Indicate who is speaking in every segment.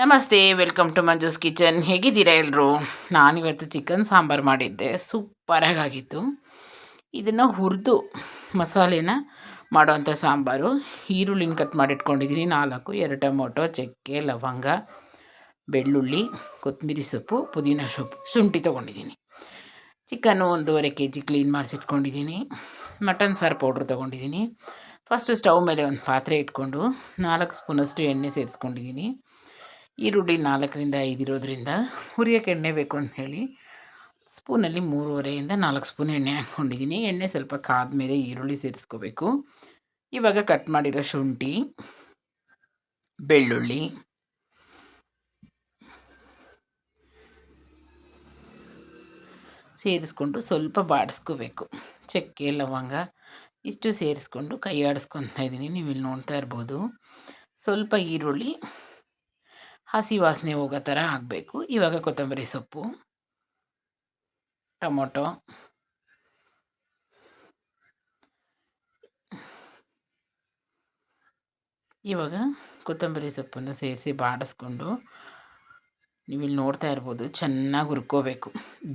Speaker 1: ನಮಸ್ತೆ welcome to Manju's kitchen ಹೇಗಿದ್ದೀರಾ ಎಲ್ಲರೂ ನಾನಿವತ್ತು ಚಿಕನ್ ಸಾಂಬಾರು ಮಾಡಿದ್ದೆ. ಸೂಪರಾಗಿ ಆಗಿತ್ತು ಇದನ್ನು ಹುರಿದು ಮಸಾಲೆನ ಮಾಡುವಂಥ ಸಾಂಬಾರು. ಈರುಳ್ಳಿನ ಕಟ್ ಮಾಡಿಟ್ಕೊಂಡಿದ್ದೀನಿ ನಾಲ್ಕು, ಎರಡು ಟೊಮೊಟೊ, ಚಕ್ಕೆ, ಲವಂಗ, ಬೆಳ್ಳುಳ್ಳಿ ಕೊತ್ತಂಬರಿ ಸೊಪ್ಪು, ಪುದೀನ ಸೊಪ್ಪು, ಶುಂಠಿ ತೊಗೊಂಡಿದ್ದೀನಿ ಚಿಕನ್ನು ಒಂದೂವರೆ ಕೆ ಜಿ ಕ್ಲೀನ್ ಮಾಡಿಸಿಟ್ಕೊಂಡಿದ್ದೀನಿ ಮಟನ್ ಸಾರು ಪೌಡ್ರ್ ತೊಗೊಂಡಿದ್ದೀನಿ ಫಸ್ಟು ಸ್ಟವ್ ಮೇಲೆ ಒಂದು ಪಾತ್ರೆ ಇಟ್ಕೊಂಡು ನಾಲ್ಕು ಸ್ಪೂನಷ್ಟು ಎಣ್ಣೆ ಸೇರಿಸ್ಕೊಂಡಿದ್ದೀನಿ ಈರುಳ್ಳಿ ನಾಲ್ಕರಿಂದ ಐದು ಇರೋದ್ರಿಂದ ಹುರಿಯೋಕ್ಕೆ ಎಣ್ಣೆ ಬೇಕು ಅಂತ ಹೇಳಿ ಸ್ಪೂನಲ್ಲಿ ಮೂರುವರೆಯಿಂದ ನಾಲ್ಕು ಸ್ಪೂನ್ ಎಣ್ಣೆ ಹಾಕ್ಕೊಂಡಿದ್ದೀನಿ. ಎಣ್ಣೆ ಸ್ವಲ್ಪ ಕಾದ್ಮೇಲೆ ಈರುಳ್ಳಿ ಸೇರಿಸ್ಕೋಬೇಕು. ಇವಾಗ ಕಟ್ ಮಾಡಿರೋ ಶುಂಠಿ, ಬೆಳ್ಳುಳ್ಳಿ, ಸೇರಿಸ್ಕೊಂಡು ಸ್ವಲ್ಪ ಬಾಡಿಸ್ಕೋಬೇಕು. ಚಕ್ಕೆ, ಲವಂಗ ಇಷ್ಟು ಸೇರಿಸ್ಕೊಂಡು ಕೈ ಆಡಿಸ್ಕೊತಾ ಇದ್ದೀನಿ. ನೀವು ಇಲ್ಲಿ ನೋಡ್ತಾ ಇರ್ಬೋದು. ಸ್ವಲ್ಪ ಈರುಳ್ಳಿ ಹಸಿ ವಾಸನೆ ಹೋಗೋ ಥರ ಆಗಬೇಕು. ಇವಾಗ ಕೊತ್ತಂಬರಿ ಸೊಪ್ಪು, ಟೊಮೊಟೊ. ಇವಾಗ ಕೊತ್ತಂಬರಿ ಸೊಪ್ಪನ್ನು ಸೇರಿಸಿ ಬಾಡಿಸ್ಕೊಂಡು ನೀವಿಲ್ಲಿ ನೋಡ್ತಾ ಇರ್ಬೋದು, ಚೆನ್ನಾಗಿ ಹುರ್ಕೋಬೇಕು.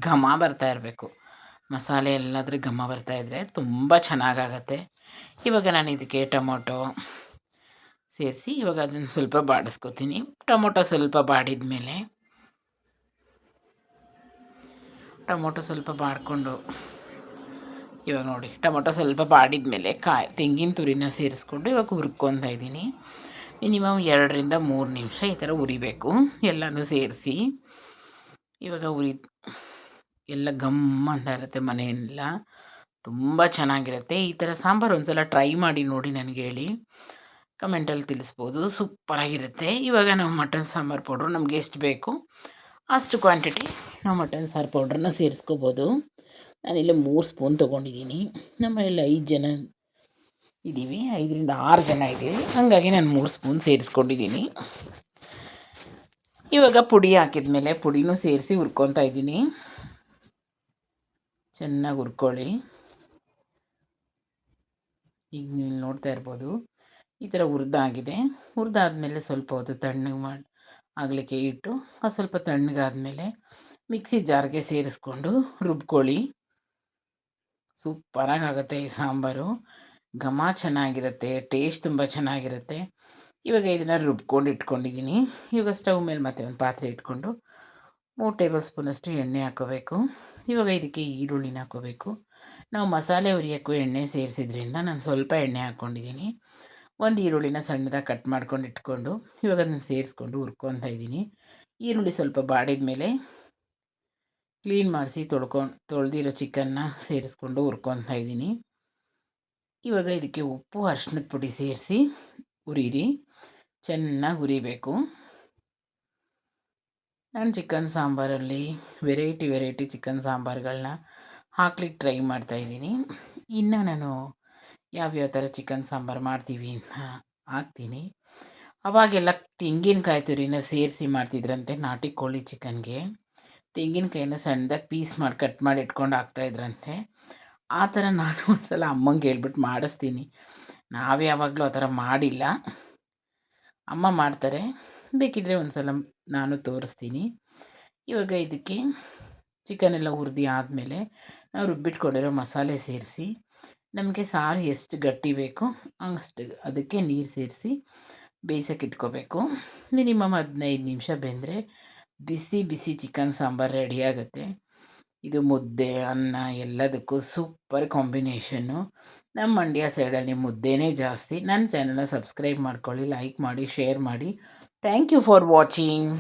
Speaker 1: ಘಮ ಬರ್ತಾ ಇರಬೇಕು. ಮಸಾಲೆ ಎಲ್ಲಾದರೂ ಘಮ ಬರ್ತಾ ಇದ್ದರೆ ತುಂಬ ಚೆನ್ನಾಗಾಗತ್ತೆ. ಇವಾಗ ನಾನು ಇದಕ್ಕೆ ಟೊಮೊಟೊ ಸೇರಿಸಿ ಇವಾಗ ಅದನ್ನು ಸ್ವಲ್ಪ ಬಾಡಿಸ್ಕೊತೀನಿ. ಟೊಮೊಟೊ ಸ್ವಲ್ಪ ಬಾಡಿದ ಮೇಲೆ ಟೊಮೊಟೊ ಸ್ವಲ್ಪ ಬಾಡಿಕೊಂಡು ಇವಾಗ ನೋಡಿ, ಟೊಮೊಟೊ ಸ್ವಲ್ಪ ಬಾಡಿದ ಮೇಲೆ ಕಾಯಿ, ತೆಂಗಿನ ತುರಿನ ಸೇರಿಸ್ಕೊಂಡು ಇವಾಗ ಹುರ್ಕೊತಾ ಇದ್ದೀನಿ. ಮಿನಿಮಮ್ ಎರಡರಿಂದ ಮೂರು ನಿಮಿಷ ಈ ಥರ ಉರಿಬೇಕು ಎಲ್ಲನೂ ಸೇರಿಸಿ ಇವಾಗ ಉರಿ ಎಲ್ಲ ಗಮ್ ಅಂತ ಇರುತ್ತೆ ಮನೆಯೆಲ್ಲ. ತುಂಬ ಚೆನ್ನಾಗಿರುತ್ತೆ. ಈ ಥರ ಸಾಂಬಾರು ಒಂದು ಸಲ ಟ್ರೈ ಮಾಡಿ ನೋಡಿ ನನಗೆ ಹೇಳಿ. ಕಮೆಂಟಲ್ಲಿ ತಿಳಿಸ್ಬೋದು. ಸೂಪರಾಗಿರುತ್ತೆ. ಇವಾಗ ನಾವು ಮಟನ್ ಸಾಂಬಾರು ಪೌಡ್ರು ನಮಗೆ ಎಷ್ಟು ಬೇಕು ಅಷ್ಟು ಕ್ವಾಂಟಿಟಿ ನಾವು ಮಟನ್ ಸಾರು ಪೌಡ್ರನ್ನ ಸೇರಿಸ್ಕೋಬೋದು. ನಾನಿಲ್ಲಿ ಮೂರು ಸ್ಪೂನ್ ತೊಗೊಂಡಿದ್ದೀನಿ. ನಮ್ಮನೇಲಿ ಐದು ಜನ ಇದ್ದೀವಿ. ಐದರಿಂದ ಆರು ಜನ ಇದ್ದೀವಿ. ಹಾಗಾಗಿ ನಾನು ಮೂರು ಸ್ಪೂನ್ ಸೇರಿಸ್ಕೊಂಡಿದ್ದೀನಿ. ಇವಾಗ ಪುಡಿ ಹಾಕಿದ ಮೇಲೆ ಪುಡಿನೂ ಸೇರಿಸಿ ಹುರ್ಕೊತಾ ಇದ್ದೀನಿ. ಚೆನ್ನಾಗಿ ಹುರ್ಕೊಳ್ಳಿ. ಈಗ ನೀವು ನೋಡ್ತಾ ಇರ್ಬೋದು. ಈ ಥರ ಹುರಿದಾಗಿದೆ. ಹುರಿದಾದ್ಮೇಲೆ ಸ್ವಲ್ಪ ಹೊತ್ತು ತಣ್ಣಗೆ ಮಾಡಿ, ಆಗಲಿಕ್ಕೆ ಇಟ್ಟು ಅದು ಸ್ವಲ್ಪ ತಣ್ಣಗಾದ್ಮೇಲೆ ಮಿಕ್ಸಿ ಜಾರ್ಗೆ ಸೇರಿಸ್ಕೊಂಡು ರುಬ್ಕೊಳ್ಳಿ. ಸೂಪರಾಗಿ ಆಗುತ್ತೆ ಈ ಸಾಂಬಾರು. ಘಮ ಚೆನ್ನಾಗಿರುತ್ತೆ, ಟೇಸ್ಟ್ ತುಂಬ ಚೆನ್ನಾಗಿರುತ್ತೆ. ಇವಾಗ ಇದನ್ನು ರುಬ್ಕೊಂಡು ಇಟ್ಕೊಂಡಿದ್ದೀನಿ ಇವಾಗ ಸ್ಟವ್ ಮೇಲೆ ಮತ್ತೆ ಒಂದು ಪಾತ್ರೆ ಇಟ್ಕೊಂಡು ಮೂರು ಟೇಬಲ್ ಸ್ಪೂನಷ್ಟು ಎಣ್ಣೆ ಹಾಕೋಬೇಕು. ಇವಾಗ ಇದಕ್ಕೆ ಈರುಳ್ಳಿನ ಹಾಕೋಬೇಕು. ನಾವು ಮಸಾಲೆ ಹುರಿಯೋಕ್ಕೂ ಎಣ್ಣೆ ಸೇರಿಸಿದ್ರಿಂದ ನಾನು ಸ್ವಲ್ಪ ಎಣ್ಣೆ ಹಾಕ್ಕೊಂಡಿದ್ದೀನಿ ಒಂದು ಈರುಳ್ಳಿನ ಸಣ್ಣದಾಗಿ ಕಟ್ ಮಾಡ್ಕೊಂಡು ಇಟ್ಕೊಂಡು, ಇವಾಗ ಅದನ್ನು ಸೇರಿಸ್ಕೊಂಡು ಹುರ್ಕೊತಾ ಇದ್ದೀನಿ. ಈರುಳ್ಳಿ ಸ್ವಲ್ಪ ಬಾಡಿದ ಮೇಲೆ ಕ್ಲೀನ್ ಮಾಡಿಸಿ ತೊಳ್ಕೊಂಡು, ತೊಳೆದಿರೋ ಚಿಕನ್ನ ಸೇರಿಸ್ಕೊಂಡು ಹುರ್ಕೊತಾ ಇದ್ದೀನಿ. ಇವಾಗ ಇದಕ್ಕೆ ಉಪ್ಪು ಅರ್ಶಿನದ ಪುಡಿ ಸೇರಿಸಿ ಹುರಿರಿ, ಚೆನ್ನಾಗಿ ಹುರಿಬೇಕು. ನಾನು ಚಿಕನ್ ಸಾಂಬಾರಲ್ಲಿ ವೆರೈಟಿ ವೆರೈಟಿ ಚಿಕನ್ ಸಾಂಬಾರುಗಳನ್ನ ಹಾಕ್ಲಿಕ್ಕೆ ಟ್ರೈ ಮಾಡ್ತಾಯಿದ್ದೀನಿ ಇನ್ನು ನಾನು ಯಾವ್ಯಾವ ಥರ ಚಿಕನ್ ಸಾಂಬಾರು ಮಾಡ್ತೀವಿ ಅಂತ ಹಾಕ್ತೀನಿ. ಅವಾಗೆಲ್ಲ ತೆಂಗಿನಕಾಯಿ ತುರಿನ ಸೇರಿಸಿ ಮಾಡ್ತಿದ್ರಂತೆ, ನಾಟಿ ಕೋಳಿ ಚಿಕನ್ಗೆ ತೆಂಗಿನಕಾಯಿನ ಸಣ್ಣದಾಗಿ ಪೀಸ್ ಮಾಡಿ ಕಟ್ ಮಾಡಿ ಇಟ್ಕೊಂಡು ಹಾಕ್ತಾಯಿದ್ರಂತೆ ಆ ಥರ ನಾನು ಒಂದು ಸಲ ಅಮ್ಮಂಗೆ ಹೇಳ್ಬಿಟ್ಟು ಮಾಡಿಸ್ತೀನಿ. ನಾವು ಯಾವಾಗಲೂ ಆ ಥರ ಮಾಡಿಲ್ಲ. ಅಮ್ಮ ಮಾಡ್ತಾರೆ. ಬೇಕಿದ್ದರೆ ಒಂದು ಸಲ ನಾನು ತೋರಿಸ್ತೀನಿ. ಇವಾಗ ಇದಕ್ಕೆ ಚಿಕನ್ ಎಲ್ಲ ಹುರಿದು ಆದಮೇಲೆ, ನಾವು ರುಬ್ಬಿಟ್ಕೊಂಡಿರೋ ಮಸಾಲೆ ಸೇರಿಸಿ ನಮಗೆ ಸಾರು ಎಷ್ಟು ಗಟ್ಟಿ ಬೇಕೋ ಅಷ್ಟು ಅದಕ್ಕೆ ನೀರು ಸೇರಿಸಿ ಬೇಯಿಸೋಕೆ ಇಟ್ಕೋಬೇಕು. ಮಿನಿಮಮ್ ಹದಿನೈದು ನಿಮಿಷ ಬೆಂದರೆ ಬಿಸಿ ಬಿಸಿ ಚಿಕನ್ ಸಾಂಬಾರು ರೆಡಿ ಆಗುತ್ತೆ. ಇದು ಮುದ್ದೆ, ಅನ್ನ ಎಲ್ಲದಕ್ಕೂ ಸೂಪರ್ ಕಾಂಬಿನೇಷನ್ನು. ನಮ್ಮ ಮಂಡ್ಯ ಸೈಡಲ್ಲಿ ಮುದ್ದೆನೇ ಜಾಸ್ತಿ. ನನ್ನ ಚಾನಲ್ನ ಸಬ್ಸ್ಕ್ರೈಬ್ ಮಾಡ್ಕೊಳ್ಳಿ ಲೈಕ್ ಮಾಡಿ ಶೇರ್ ಮಾಡಿ. Thank you for watching